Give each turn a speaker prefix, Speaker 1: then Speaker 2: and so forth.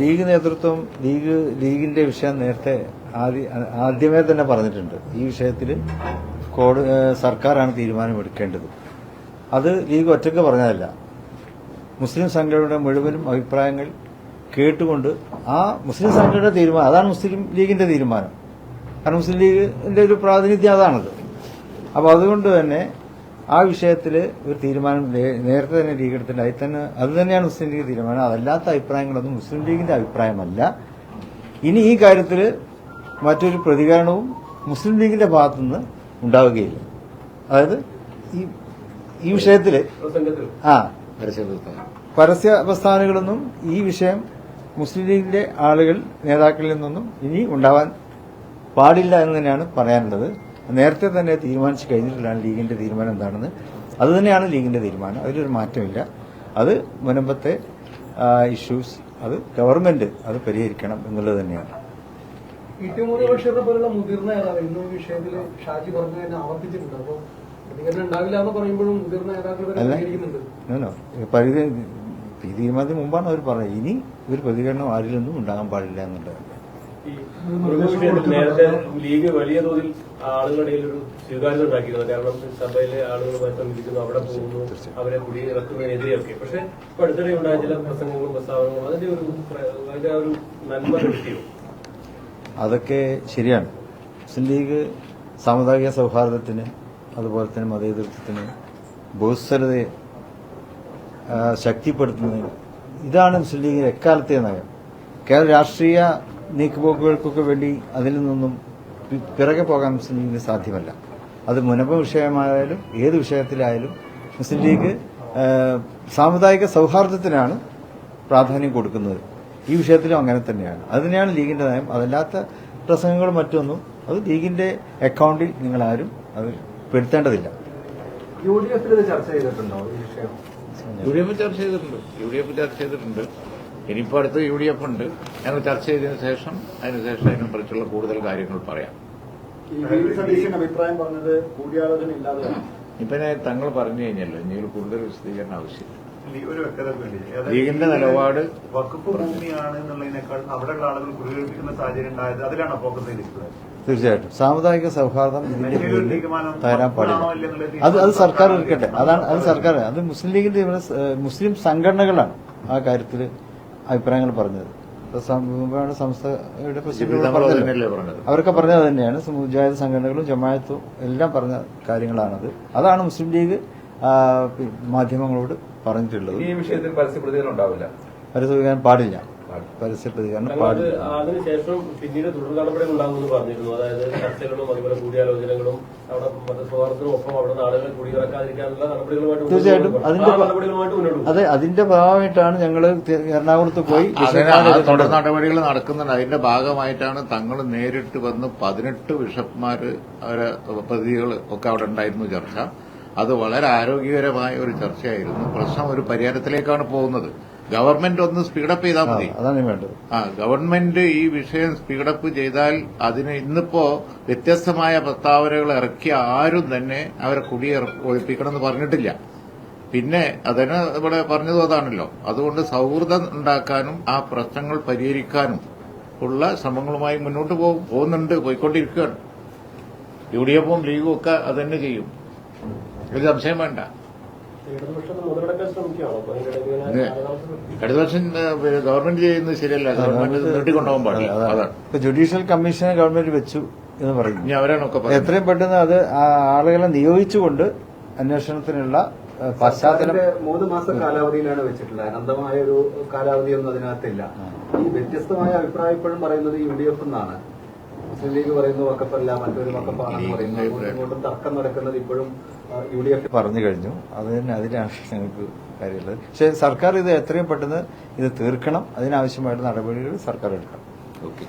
Speaker 1: League നേതൃത്വം league ലീഗിന്റെ വിഷയം നേരത്തെ ആദ്യ ആദ്യമേ തന്നെ പറഞ്ഞിട്ടുണ്ട്. ഈ വിഷയത്തിൽ സർക്കാരാണ് തീരുമാനമെടുക്കേണ്ടത്. അത് ലീഗ് ഒറ്റയ്ക്ക് പറഞ്ഞതല്ല. മുസ്ലിം സംഘടനയുടെ മുഴുവനും അഭിപ്രായങ്ങൾ കേട്ടുകൊണ്ട് ആ മുസ്ലിം സംഘടനയുടെ തീരുമാനം അതാണ് മുസ്ലിം ലീഗിന്റെ തീരുമാനം. കാരണം മുസ്ലിം ലീഗിന്റെ ഒരു പ്രാതിനിധ്യം അതാണത്. അപ്പോൾ അതുകൊണ്ട് തന്നെ ആ വിഷയത്തിൽ ഒരു തീരുമാനം നേരത്തെ തന്നെ ലീഗ് എടുത്തിട്ടുണ്ട് അതിൽ തന്നെ അത് തന്നെയാണ് മുസ്ലിം ലീഗ് തീരുമാനം. അതല്ലാത്ത അഭിപ്രായങ്ങളൊന്നും മുസ്ലിം ലീഗിന്റെ അഭിപ്രായമല്ല. ഇനി ഈ കാര്യത്തിൽ മറ്റൊരു പ്രതികരണവും മുസ്ലിം ലീഗിന്റെ ഭാഗത്തുനിന്ന് ഉണ്ടാവുകയില്ല. അതായത് ഈ ഈ വിഷയത്തിൽ ആ പരസ്യ പ്രസ്ഥാനങ്ങളൊന്നും ഈ വിഷയം മുസ്ലിം ലീഗിന്റെ ആളുകൾ നേതാക്കളിൽ നിന്നൊന്നും ഇനി ഉണ്ടാവാൻ പാടില്ല എന്ന് തന്നെയാണ് പറയാനുള്ളത്. നേരത്തെ തന്നെ തീരുമാനിച്ചു കഴിഞ്ഞിട്ടുള്ളതാണ് ലീഗിന്റെ തീരുമാനം എന്താണെന്ന്. അത് തന്നെയാണ് ലീഗിന്റെ തീരുമാനം. അതിലൊരു മാറ്റമില്ല. അത് മുനമ്പത്തെ ഇഷ്യൂസ് അത് ഗവൺമെന്റ് അത് പരിഹരിക്കണം എന്നുള്ളത് തന്നെയാണ്.
Speaker 2: ഇട്ടിമൂന്ന് ബഷീറിനെ പോലുള്ള മുതിർന്ന നേതാവ് ഇന്നും ഈ വിഷയത്തിൽ ഷാജി പറഞ്ഞു തന്നെ ആവർത്തിച്ചിട്ടുണ്ട്. അപ്പോൾ പ്രതികരണം ഉണ്ടാവില്ല എന്ന് പറയുമ്പോഴും മുതിർന്ന നേതാക്കൾ
Speaker 1: തീരുമാനത്തിന് മുമ്പാണ് അവർ പറഞ്ഞത്. ഇനി ഒരു പ്രതികരണം ആരിൽ നിന്നും ഉണ്ടാകാൻ പാടില്ല എന്നുള്ളത്.
Speaker 3: നേരത്തെ ലീഗ് വലിയ തോതിൽ ആളുകളുടെ ഒരു സ്വീകാര്യത ഉണ്ടാക്കിയിരുന്നു. കാരണം സഭയിലെ ആളുകളുമായി സംബന്ധിക്കുന്നു അവിടെ പോകുന്നു അവരെ കുടിയിറക്കുന്നതിനെതിരെയൊക്കെ പക്ഷെ ഇപ്പൊ അടുത്തിടെ ഉണ്ടായ ചില പ്രസംഗങ്ങളും പ്രസ്താവനകളും അതിന്റെ ഒരു അതിന്റെ ഒരു നന്മ കിട്ടിയോ?
Speaker 1: അതൊക്കെ ശരിയാണ്. മുസ്ലിം ലീഗ് സാമുദായിക സൗഹാർദ്ദത്തിന് അതുപോലെ തന്നെ മതേതൃത്വത്തിന് ബഹുസ്വരതയെ ശക്തിപ്പെടുത്തുന്നതിന് ഇതാണ് മുസ്ലിം ലീഗിന്റെ എക്കാലത്തെ നയം. കേരള രാഷ്ട്രീയ നീക്കുപോക്കുകൾക്കൊക്കെ വേണ്ടി അതിൽ നിന്നും പിറകെ പോകാൻ മുസ്ലിം ലീഗിന് സാധ്യമല്ല. അത് മുനമ്പ വിഷയമായാലും ഏത് വിഷയത്തിലായാലും മുസ്ലിം ലീഗ് സാമുദായിക സൗഹാർദ്ദത്തിനാണ് പ്രാധാന്യം കൊടുക്കുന്നത്. ഈ വിഷയത്തിലും അങ്ങനെ തന്നെയാണ്. അത് തന്നെയാണ് ലീഗിന്റെ നയം. അതല്ലാത്ത പ്രസംഗങ്ങളും മറ്റൊന്നും അത് ലീഗിന്റെ അക്കൗണ്ടിൽ നിങ്ങൾ ആരും അത് പെടുത്തേണ്ടതില്ല.
Speaker 2: യു ഡി എഫിൽ ഇത് ചർച്ച ചെയ്തിട്ടുണ്ടോ ഈ വിഷയം?
Speaker 4: യു ഡി എഫ് ചർച്ച ചെയ്തിട്ടുണ്ട്. യു ഡി എഫ് ചർച്ച ചെയ്തിട്ടുണ്ട്. ഇനിയിപ്പോൾ അടുത്ത് യു ഡി എഫ് ഉണ്ട്. ഞങ്ങൾ ചർച്ച ചെയ്തതിനു ശേഷം അതിനുശേഷം അതിനെക്കുറിച്ചുള്ള കൂടുതൽ കാര്യങ്ങൾ പറയാം.
Speaker 5: അഭിപ്രായം പറഞ്ഞത് കൂടിയാലോചന ഇല്ലാതെയാണ്
Speaker 4: ഇപ്പൊ തങ്ങൾ പറഞ്ഞു കഴിഞ്ഞല്ലോ ഇനി കൂടുതൽ വിശദീകരണം ആവശ്യമില്ല.
Speaker 6: ഒരു വ്യക്തത വേണ്ടി.
Speaker 4: ലീഗിന്റെ നിലപാട്
Speaker 6: വകുപ്പ് ഭൂമിയാണ് എന്നുള്ളതിനേക്കാൾ അവിടെയുള്ള ആളുകൾ കുടിയേൽപ്പിക്കുന്ന സാഹചര്യം ഉണ്ടായത് അതിലാണ് ഫോക്കസ് ചെയ്തിട്ടുള്ളത്
Speaker 1: തീർച്ചയായിട്ടും. സാമുദായിക സൗഹാർദ്ദം ഇതിന്റെ പേരിൽ
Speaker 6: തീരുമാനം
Speaker 1: പാടില്ല. അത് അത് സർക്കാർ
Speaker 6: ഒരുക്കട്ടെ
Speaker 1: എടുക്കട്ടെ അതാണ് അത് സർക്കാർ. അത് മുസ്ലിം ലീഗിന്റെ മുസ്ലിം സംഘടനകളാണ് ആ കാര്യത്തിൽ അഭിപ്രായങ്ങൾ പറഞ്ഞത്. സംസ്ഥയുടെ അവരൊക്കെ പറഞ്ഞത് തന്നെയാണ്. മുജാഹിദ് സംഘടനകളും ജമായത്തും എല്ലാം പറഞ്ഞ കാര്യങ്ങളാണത്. അതാണ് മുസ്ലിം ലീഗ് മാധ്യമങ്ങളോട് പറഞ്ഞിട്ടുള്ളത്.
Speaker 7: ഈ വിഷയത്തിൽ പരസ്യ പ്രതികരണം ഉണ്ടാവില്ല.
Speaker 1: പരസ്യം പാടില്ല. പരസ്യ പ്രതികരണം പാടില്ല.
Speaker 3: അതിനുശേഷം പിന്നീട് തുടർ നടപടികൾ ഉണ്ടാകുമെന്ന് പറഞ്ഞിരുന്നു. അതായത് ചർച്ചകളും അതുപോലെ കൂടിയാലോചനകളും അവിടെ മതസൗഹാർദ്ദത്തിനും അവിടെ നാടുകൾ ആളുകളെ കുടിയിറക്കാതിരിക്കാനുള്ള നടപടികളുമായിട്ട്
Speaker 1: തീർച്ചയായിട്ടും. അതിന്റെ
Speaker 3: നടപടികളുമായിട്ട് മുന്നോട്ട്
Speaker 1: അതെ അതിന്റെ ഭാഗമായിട്ടാണ് ഞങ്ങൾ എറണാകുളത്ത് പോയി
Speaker 4: തുടർ നടപടികൾ നടക്കുന്നുണ്ട്. അതിന്റെ ഭാഗമായിട്ടാണ് തങ്ങൾ നേരിട്ട് വന്ന് പതിനെട്ട് ബിഷപ്പ്മാര് അവരെ പ്രതികൾ ഒക്കെ അവിടെ ഉണ്ടായിരുന്നു ചർച്ച. അത് വളരെ ആരോഗ്യകരമായ ഒരു ചർച്ചയായിരുന്നു. പ്രശ്നം ഒരു പരിഹാരത്തിലേക്കാണ് പോകുന്നത്. ഗവൺമെന്റ് ഒന്ന് സ്പീഡപ്പ് ചെയ്താൽ മതി.
Speaker 1: അതാണ് വേണ്ടത്.
Speaker 4: ആ ഗവൺമെന്റ് ഈ വിഷയം സ്പീഡപ്പ് ചെയ്താൽ അതിന് ഇന്നിപ്പോ വ്യത്യസ്തമായ പ്രസ്താവനകൾ ഇറക്കിയ ആരും തന്നെ അവരെ കുടിയെ ഒഴിപ്പിക്കണം എന്ന് പറഞ്ഞിട്ടില്ല. പിന്നെ അതിന് ഇവിടെ പറഞ്ഞതും അതാണല്ലോ. അതുകൊണ്ട് സൗഹൃദം ഉണ്ടാക്കാനും ആ പ്രശ്നങ്ങൾ പരിഹരിക്കാനും ഉള്ള ശ്രമങ്ങളുമായി മുന്നോട്ട് പോകും പോകുന്നുണ്ട് പോയിക്കൊണ്ടിരിക്കുകയാണ്. യു ഡി എഫും ലീഗും ഒക്കെ അതന്നെ ചെയ്യും. ഒരു സംശയം വേണ്ട.
Speaker 3: ഇടതുപക്ഷം
Speaker 4: ഗവൺമെന്റ് ചെയ്യുന്നത് ശരിയല്ല. ഗവൺമെന്റ് നീട്ടിക്കൊണ്ടുപോകാൻ പാടില്ല.
Speaker 1: അതാണ്. ജുഡീഷ്യൽ കമ്മീഷനെ ഗവൺമെന്റ് വെച്ചു എന്ന് പറയും
Speaker 4: ഇനി അവരാണൊക്കെ പറയുന്നത്.
Speaker 1: എത്രയും പെട്ടെന്ന് അത് ആ ആളുകളെ നിയോഗിച്ചുകൊണ്ട് അന്വേഷണത്തിനുള്ള പശ്ചാത്തലം
Speaker 5: സർക്കാരിന്റെ മൂന്ന് മാസ കാലാവധിയിലാണ് വെച്ചിട്ടുള്ളത്. അനന്തമായ ഒരു കാലാവധിയൊന്നും അതിനകത്തില്ല. ഈ വ്യത്യസ്തമായ അഭിപ്രായം ഇപ്പോഴും പറയുന്നത് യു ഡി എഫ് എന്നാണ്. മുസ്ലിം ലീഗ് പറയുന്ന വക്കപ്പല്ല മറ്റൊരു വക്കപ്പാണെന്ന് പറയുന്നു ഇങ്ങോട്ടും തർക്കം നടക്കുന്നത് ഇപ്പോഴും യു ഡി എഫ്
Speaker 1: പറഞ്ഞു കഴിഞ്ഞു. അത് തന്നെ അതിലാണ് ഞങ്ങൾക്ക് കാര്യമുള്ളത്. പക്ഷെ സർക്കാർ ഇത് എത്രയും പെട്ടെന്ന് ഇത് തീർക്കണം. അതിനാവശ്യമായിട്ടുള്ള നടപടികൾ സർക്കാർ എടുക്കണം.
Speaker 4: ഓക്കെ